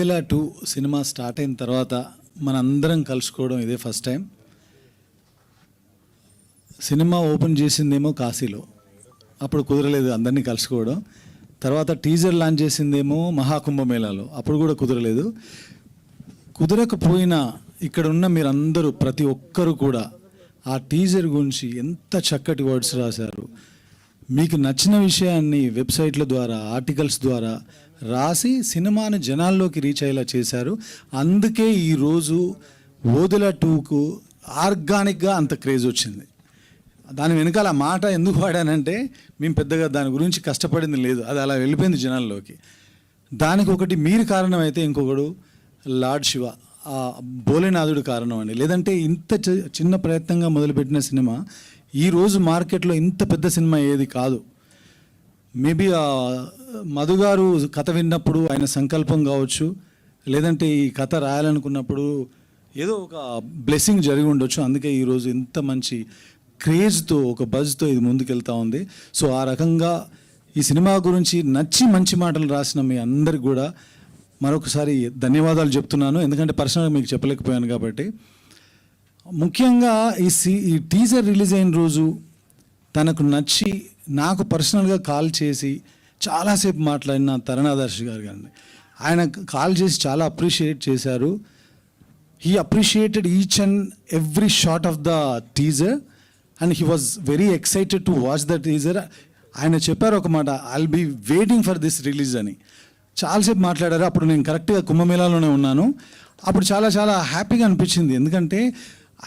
Odela two cinema start అయిన తర్వాత మనందరం కలుసుకోవడం ఇదే ఫస్ట్ టైం. సినిమా ఓపెన్ చేసిందేమో కాశీలో. అప్పుడు కుదరలేదు అందరినీ కలుసుకోవడం. తర్వాత టీజర్ లాంచ్ చేసిందేమో మహాకుంభమేళాలో. అప్పుడు కూడా కుదరలేదు. కుదరకపోయినా ఇక్కడ ఉన్న మీరందరూ ప్రతి ఒక్కరు కూడా ఆ టీజర్ గురించి ఎంత చక్కటి వర్డ్స్ రాశారు. మీకు నచ్చిన విషయాన్ని వెబ్సైట్ల ద్వారా ఆర్టికల్స్ ద్వారా రాసి సినిమాను జనాల్లోకి రీచ్ అయ్యేలా చేశారు. అందుకే ఈరోజు ఓదెల టూకు ఆర్గానిక్గా అంత క్రేజ్ వచ్చింది. దాని వెనకాల మాట ఎందుకు వాడానంటే మేము పెద్దగా దాని గురించి కష్టపడింది లేదు. అది అలా వెళ్ళిపోయింది జనాల్లోకి. దానికి ఒకటి మీరు కారణమైతే ఇంకొకడు లార్డ్ శివ. భోలేనాథుడు కారణం అండి. లేదంటే ఇంత చి- చిన్న ప్రయత్నంగా మొదలుపెట్టిన సినిమా ఈరోజు మార్కెట్లో ఇంత పెద్ద సినిమా ఏది కాదు. మేబీ మధు గారు కథ విన్నప్పుడు ఆయన సంకల్పం కావచ్చు లేదంటే ఈ కథ రాయాలనుకున్నప్పుడు ఏదో ఒక బ్లెస్సింగ్ జరిగి ఉండొచ్చు. అందుకే ఈరోజు ఇంత మంచి క్రేజ్తో ఒక బజ్తో ఇది ముందుకెళ్తా ఉంది. సో ఆ రకంగా ఈ సినిమా గురించి నచ్చి మంచి మాటలు రాసిన మీ అందరికి కూడా మరొకసారి ధన్యవాదాలు చెప్తున్నాను. ఎందుకంటే పర్సనల్గా మీకు చెప్పలేకపోయాను కాబట్టి. ముఖ్యంగా ఈ సీ ఈ టీజర్ రిలీజ్ అయిన రోజు తనకు నచ్చి నాకు పర్సనల్గా కాల్ చేసి చాలాసేపు మాట్లాడిన తరుణాదర్శి గారు గారిని ఆయన కాల్ చేసి చాలా అప్రిషియేట్ చేశారు. He appreciated each and every short of the teaser and he was very excited to watch the teaser. ఆయన చెప్పారు ఒక మాట I'll be waiting for this release అని. చాలాసేపు మాట్లాడారు. అప్పుడు నేను కరెక్ట్గా కుంభమేళాలోనే ఉన్నాను. అప్పుడు చాలా చాలా హ్యాపీగా అనిపించింది. ఎందుకంటే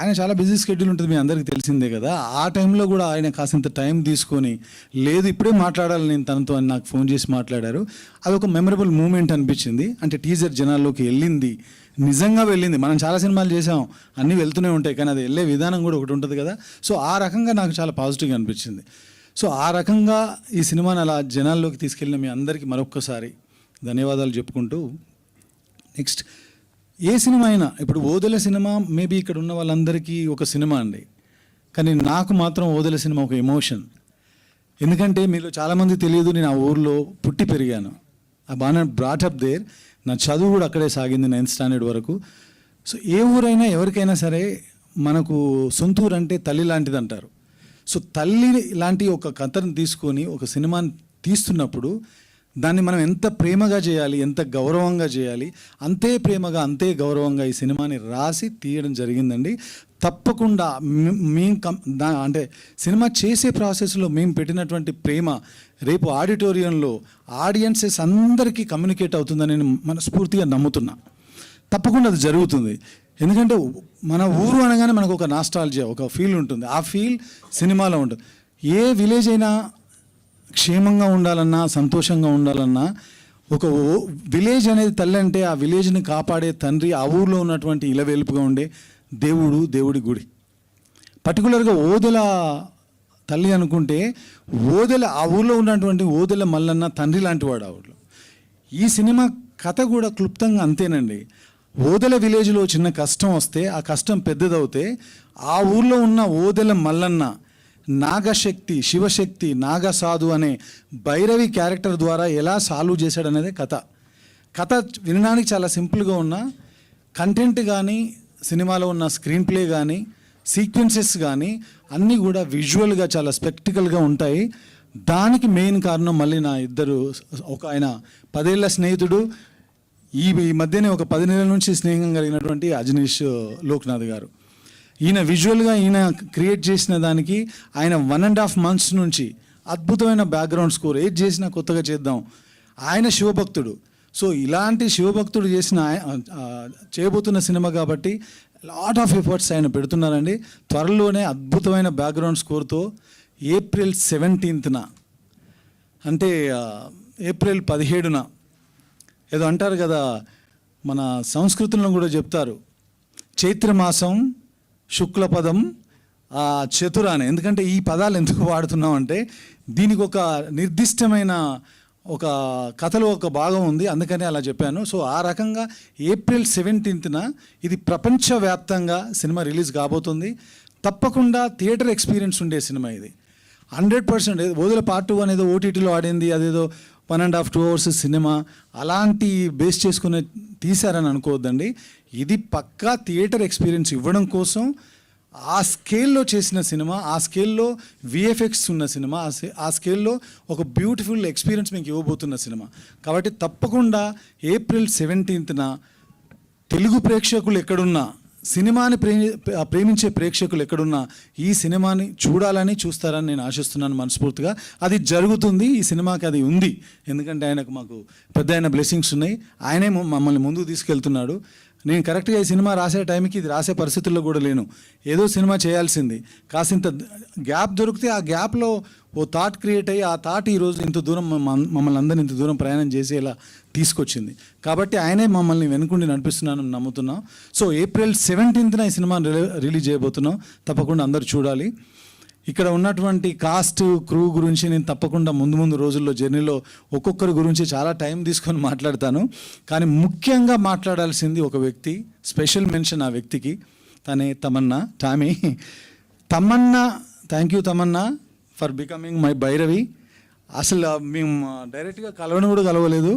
ఆయన చాలా బిజీ స్కెడ్యూల్ ఉంటుంది మీ అందరికీ తెలిసిందే కదా. ఆ టైంలో కూడా ఆయన కాసింత టైం తీసుకొని లేదు ఇప్పుడే మాట్లాడాలి నేను తనతో అని నాకు ఫోన్ చేసి మాట్లాడారు. అది ఒక మెమరబుల్ మూమెంట్ అనిపించింది. అంటే టీజర్ జనాల్లోకి వెళ్ళింది. నిజంగా వెళ్ళింది. మనం చాలా సినిమాలు చేసాం అన్నీ వెళ్తూనే ఉంటాయి కానీ అది వెళ్ళే విధానం కూడా ఒకటి ఉంటుంది కదా. సో ఆ రకంగా నాకు చాలా పాజిటివ్గా అనిపించింది. సో ఆ రకంగా ఈ సినిమాని అలా జనాల్లోకి తీసుకెళ్ళిన మీ అందరికీ మరొక్కసారి ధన్యవాదాలు చెప్పుకుంటూ నెక్స్ట్ ఏ సినిమా అయినా ఇప్పుడు ఓదెల సినిమా మేబీ ఇక్కడ ఉన్న వాళ్ళందరికీ ఒక సినిమా అండి. కానీ నాకు మాత్రం ఓదెల సినిమా ఒక ఎమోషన్. ఎందుకంటే మీలో చాలామంది తెలియదు నేను ఆ ఊర్లో పుట్టి పెరిగాను. ఆ బాగా బ్రాటప్ దేర్ నా చదువు కూడా అక్కడే సాగింది నైన్త్ స్టాండర్డ్ వరకు. సో ఏ ఊరైనా ఎవరికైనా సరే మనకు సొంత ఊరు అంటే తల్లి లాంటిది అంటారు. సో తల్లి లాంటి ఒక కథను తీసుకొని ఒక సినిమాని తీస్తున్నప్పుడు దాన్ని మనం ఎంత ప్రేమగా చేయాలి ఎంత గౌరవంగా చేయాలి అంతే ప్రేమగా అంతే గౌరవంగా ఈ సినిమాని రాసి తీయడం జరిగిందండి. తప్పకుండా మేము కం దా అంటే సినిమా చేసే ప్రాసెస్లో మేము పెట్టినటువంటి ప్రేమ రేపు ఆడిటోరియంలో ఆడియన్సెస్ అందరికీ కమ్యూనికేట్ అవుతుందని నేను మనస్ఫూర్తిగా నమ్ముతున్నా. తప్పకుండా అది జరుగుతుంది. ఎందుకంటే మన ఊరు అనగానే మనకు ఒక నాస్టాలజీ ఒక ఫీల్ ఉంటుంది. ఆ ఫీల్ సినిమాలో ఉంటుంది. ఏ విలేజ్ అయినా క్షేమంగా ఉండాలన్నా సంతోషంగా ఉండాలన్నా ఒక ఓ- విలేజ్ అనేది తల్లి అంటే ఆ విలేజ్ని కాపాడే తండ్రి ఆ ఊర్లో ఉన్నటువంటి ఇలవేలుపుగా ఉండే దేవుడు దేవుడి గుడి. పర్టికులర్గా ఓదెల తల్లి అనుకుంటే ఓదెల ఆ ఊర్లో ఉన్నటువంటి ఓదెల మల్లన్న తండ్రి లాంటి వాడు ఆ ఊర్లో. ఈ సినిమా కథ కూడా క్లుప్తంగా అంతేనండి. ఓదెల విలేజ్లో చిన్న కష్టం వస్తే ఆ కష్టం పెద్దదవుతే ఆ ఊర్లో ఉన్న ఓదెల మల్లన్న నాగశక్తి శివశక్తి నాగసాధు అనే భైరవి క్యారెక్టర్ ద్వారా ఎలా సాల్వ్ చేశాడనేదే కథ. కథ వినడానికి చాలా సింపుల్గా ఉన్న కంటెంట్ కానీ సినిమాలో ఉన్న స్క్రీన్ ప్లే కానీ సీక్వెన్సెస్ కానీ అన్నీ కూడా విజువల్గా చాలా స్పెక్టికల్గా ఉంటాయి. దానికి మెయిన్ కారణం మళ్ళీ నా ఇద్దరు ఒక ఆయన పదేళ్ళ స్నేహితుడు. ఈ ఈ మధ్యనే ఒక పది నెలల నుంచి స్నేహం కలిగినటువంటి అజనీష్ లోక్నాథ్ గారు. ఈయన విజువల్గా ఈయన క్రియేట్ చేసిన దానికి ఆయన వన్ అండ్ హాఫ్ మంత్స్ నుంచి అద్భుతమైన బ్యాక్గ్రౌండ్ స్కోర్ ఏది చేసినా కొత్తగా చేద్దాం. ఆయన శివభక్తుడు. సో ఇలాంటి శివభక్తుడు చేసిన చేయబోతున్న సినిమా కాబట్టి లాట్ ఆఫ్ ఎఫర్ట్స్ ఆయన పెడుతున్నారండి. త్వరలోనే అద్భుతమైన బ్యాక్గ్రౌండ్ స్కోర్తో ఏప్రిల్ సెవెంటీన్త్న అంటే ఏప్రిల్ పదిహేడున ఏదో అంటారు కదా మన సంస్కృతంలో కూడా చెప్తారు. చైత్రమాసం శుక్లపదం ఆ, చతుర అని ఎందుకంటే ఈ పదాలు ఎందుకు వాడుతున్నాం అంటే దీనికి ఒక నిర్దిష్టమైన ఒక కథలో ఒక భాగం ఉంది అందుకనే అలా చెప్పాను. సో ఆ రకంగా ఏప్రిల్ సెవెంటీన్త్న ఇది ప్రపంచవ్యాప్తంగా సినిమా రిలీజ్ కాబోతుంది. తప్పకుండా థియేటర్ ఎక్స్పీరియన్స్ ఉండే సినిమా ఇది. Hundred percent. వదిల పార్ట్ టూ అనేది ఓటీటీలో ఆడింది అదేదో one and half two hours cinema. అలాంటి బేస్ చేసుకునే తీశారని అనుకోవద్దండి. ఇది పక్కా థియేటర్ ఎక్స్పీరియన్స్ ఇవ్వడం కోసం ఆ స్కేల్లో చేసిన సినిమా ఆ స్కేల్లో విఎఫ్ఎక్స్ ఉన్న సినిమా ఆ ఆ స్కేల్లో ఒక బ్యూటిఫుల్ ఎక్స్పీరియన్స్ మీకు ఇవ్వబోతున్న సినిమా. కాబట్టి తప్పకుండా ఏప్రిల్ సెవెంటీన్త్న తెలుగు ప్రేక్షకులు ఎక్కడున్నా సినిమాని ప్రేమి ప్రేమించే ప్రేక్షకులు ఎక్కడున్నా ఈ సినిమాని చూడాలని చూస్తారని నేను ఆశిస్తున్నాను మనస్ఫూర్తిగా. అది జరుగుతుంది ఈ సినిమాకి అది ఉంది. ఎందుకంటే ఆయనకు మాకు పెద్ద ఆయన బ్లెస్సింగ్స్ ఉన్నాయి. ఆయనే మమ్మల్ని ముందుకు తీసుకెళ్తున్నాడు. నేను కరెక్ట్గా ఈ సినిమా రాసే టైంకి ఇది రాసే పరిస్థితుల్లో కూడా లేను. ఏదో సినిమా చేయాల్సింది. కాసింత గ్యాప్ దొరికితే ఆ గ్యాప్లో ఓ థాట్ క్రియేట్ అయ్యి ఆ థాట్ ఈరోజు ఇంత దూరం మమ్మల్ని అందరిని ఇంత దూరం ప్రయాణం చేసేలా తీసుకొచ్చింది. కాబట్టి ఆయనే మమ్మల్ని వెనుకుండి నడిపిస్తున్నానని నమ్ముతున్నాం. సో ఏప్రిల్ సెవెంటీన్త్న ఈ సినిమా రిలీజ్ చేయబోతున్నాం. తప్పకుండా అందరూ చూడాలి. ఇక్కడ ఉన్నటువంటి కాస్ట్ క్రూ గురించి నేను తప్పకుండా ముందు ముందు రోజుల్లో జర్నీలో ఒక్కొక్కరి గురించి చాలా టైం తీసుకొని మాట్లాడతాను. కానీ ముఖ్యంగా మాట్లాడాల్సింది ఒక వ్యక్తి స్పెషల్ మెన్షన్ ఆ వ్యక్తికి. తనే Tamannaah Tammy. Tamannaah thank you Tamannaah. For becoming my Bhairavi అసలు మేము డైరెక్ట్గా కలవడం కూడా కలవలేదు.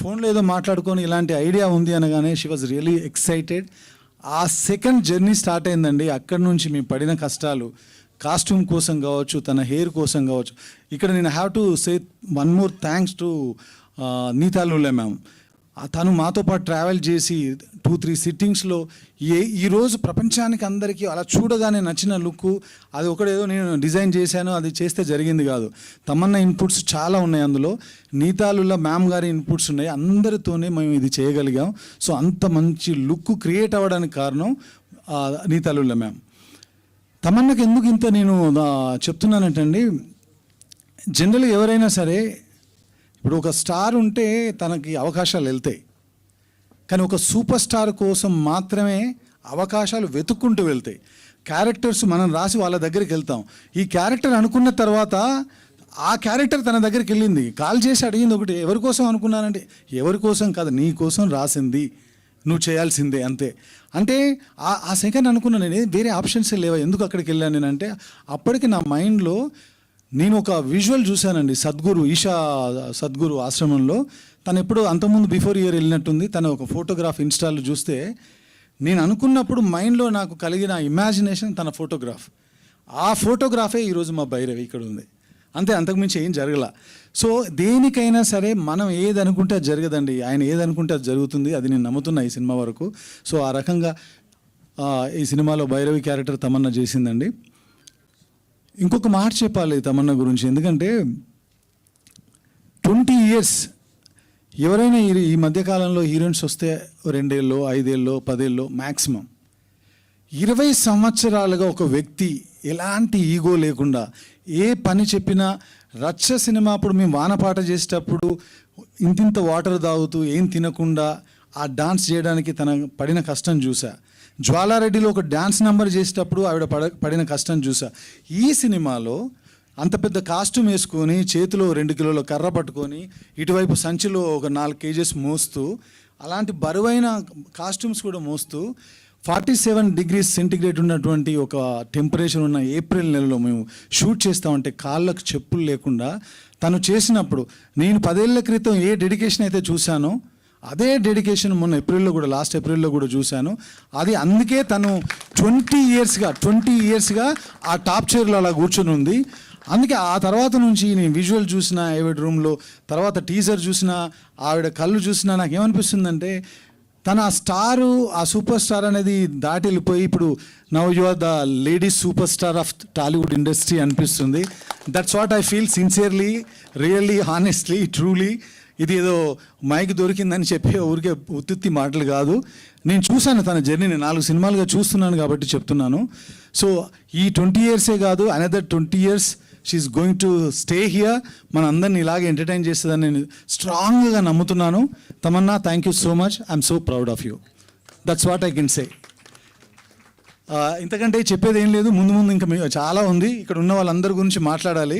ఫోన్లో ఏదో మాట్లాడుకొని ఇలాంటి ఐడియా ఉంది అనగానే షీ వాజ్ రియలీ ఎక్సైటెడ్ ఆ సెకండ్ జర్నీ స్టార్ట్ అయిందండి. అక్కడి నుంచి మేము పడిన కష్టాలు. కాస్ట్యూమ్ కోసం కావచ్చు తన హెయిర్ కోసం కావచ్చు. ఇక్కడ నేను have to say one more thanks to Neeta Lulla ma'am తను మాతో పాటు ట్రావెల్ చేసి టూ త్రీ సిట్టింగ్స్లో ఏ ఈరోజు ప్రపంచానికి అందరికీ అలా చూడగానే నచ్చిన లుక్ అది ఒకటేదో నేను డిజైన్ చేశాను అది చేస్తే జరిగింది కాదు. తమన్నా ఇన్పుట్స్ చాలా ఉన్నాయి అందులో. నీతాలుల మ్యామ్ గారి ఇన్పుట్స్ ఉన్నాయి. అందరితోనే మేము ఇది చేయగలిగాం. సో అంత మంచి లుక్ క్రియేట్ అవ్వడానికి కారణం నీతాలుల మ్యామ్. తమన్నకు ఎందుకు ఇంత నేను చెప్తున్నానంటండి జనరల్గా ఎవరైనా సరే ఇప్పుడు ఒక స్టార్ ఉంటే తనకి అవకాశాలు వెళ్తాయి. కానీ ఒక సూపర్ స్టార్ కోసం మాత్రమే అవకాశాలు వెతుక్కుంటూ వెళ్తాయి. క్యారెక్టర్స్ మనం రాసి వాళ్ళ దగ్గరికి వెళ్తాం. ఈ క్యారెక్టర్ అనుకున్న తర్వాత ఆ క్యారెక్టర్ తన దగ్గరికి వెళ్ళింది. కాల్ చేసి అడిగింది ఒకటి ఎవరి కోసం అనుకున్నానంటే? ఎవరి కోసం కాదు నీ కోసం రాసింది. నువ్వు చేయాల్సిందే అంతే. అంటే ఆ ఆ సెకండ్ అనుకున్నాను నేను వేరే ఆప్షన్స్ లేవా? ఎందుకు అక్కడికి వెళ్ళాను నేను అంటే అప్పటికి నా మైండ్లో నేను ఒక విజువల్ చూశానండి. సద్గురు ఈషా సద్గురు ఆశ్రమంలో తను ఎప్పుడు అంతకుముందు బిఫోర్ ఇయర్ వెళ్ళినట్టుంది. తన ఒక ఫోటోగ్రాఫ్ ఇన్స్టాల్లో చూస్తే నేను అనుకున్నప్పుడు మైండ్లో నాకు కలిగిన ఇమాజినేషన్ తన ఫోటోగ్రాఫ్ ఆ ఫోటోగ్రాఫే ఈరోజు మా భైరవి ఇక్కడ ఉంది. అంతే అంతకుమించి ఏం జరగల. సో దేనికైనా సరే మనం ఏది అనుకుంటే అది జరగదండి. ఆయన ఏది అనుకుంటే అది జరుగుతుంది. అది నేను నమ్ముతున్నా ఈ సినిమా వరకు. సో ఆ రకంగా ఈ సినిమాలో భైరవి క్యారెక్టర్ తమన్నా చేసిందండి. ఇంకొక మాట చెప్పాలి తమన్న గురించి. ఎందుకంటే ట్వంటీ ఇయర్స్ ఎవరైనా ఈ మధ్యకాలంలో హీరోయిన్స్ వస్తే రెండేళ్ళు ఐదేళ్ళలో పదేళ్ళో మ్యాక్సిమం ఇరవై సంవత్సరాలుగా ఒక వ్యక్తి ఎలాంటి ఈగో లేకుండా ఏ పని చెప్పినా రచ్చ సినిమా అప్పుడు మేము వానపాట చేసేటప్పుడు ఇంతింత వాటర్ తాగుతూ ఏం తినకుండా ఆ డాన్స్ చేయడానికి తన పడిన కష్టం చూసా జ్వాలారెడ్డిలో ఒక డ్యాన్స్ నెంబర్ చేసేటప్పుడు ఆవిడ పడ పడిన కష్టం చూసా. ఈ సినిమాలో అంత పెద్ద కాస్ట్యూమ్ వేసుకొని చేతిలో రెండు కిలోల కర్ర పట్టుకొని ఇటువైపు సంచిలో ఒక నాలుగు కేజెస్ మోస్తూ అలాంటి బరువైన కాస్ట్యూమ్స్ కూడా మోస్తూ ఫార్టీ సెవెన్ డిగ్రీస్ సెంటిగ్రేడ్ ఉన్నటువంటి ఒక టెంపరేచర్ ఉన్న ఏప్రిల్ నెలలో మేము షూట్ చేస్తామంటే కాళ్ళకు చెప్పులు లేకుండా తను చేసినప్పుడు నేను పదేళ్ళ క్రితం ఏ డెడికేషన్ అయితే చూశానో అదే డెడికేషన్ మొన్న ఏప్రిల్లో కూడా లాస్ట్ ఏప్రిల్లో కూడా చూశాను. అది అందుకే తను ట్వంటీ ఇయర్స్గా ట్వంటీ ఇయర్స్గా ఆ టాప్ చైర్లో అలా కూర్చొని ఉంది. అందుకే ఆ తర్వాత నుంచి నేను విజువల్ చూసిన ఏవిడ రూమ్లో తర్వాత టీజర్ చూసిన ఆవిడ కళ్ళు చూసినా నాకు ఏమనిపిస్తుందంటే తన ఆ స్టారు ఆ సూపర్ స్టార్ అనేది దాటి వెళ్ళిపోయి ఇప్పుడు now you are the ladies super star of Tollywood industry అనిపిస్తుంది. That's what I feel sincerely really honestly truly ఇది ఏదో మైక్ దొరికిందని చెప్పి ఊరికే ఉత్తుత్తి మాటలు కాదు. నేను చూశాను తన జర్నీని నాలుగు సినిమాలుగా చూస్తున్నాను కాబట్టి చెప్తున్నాను. సో ఈ ట్వంటీ ఇయర్సే కాదు another twenty years she's going to stay here మన అందరిని ఇలాగే ఎంటర్టైన్ చేస్తుందని నేను స్ట్రాంగ్గా నమ్ముతున్నాను. Tamannaah thank you so much I'm so proud of you that's what I can say ఇంతకంటే చెప్పేది ఏం లేదు. ముందు ముందు ఇంకా చాలా ఉంది. ఇక్కడ ఉన్న వాళ్ళందరి గురించి మాట్లాడాలి.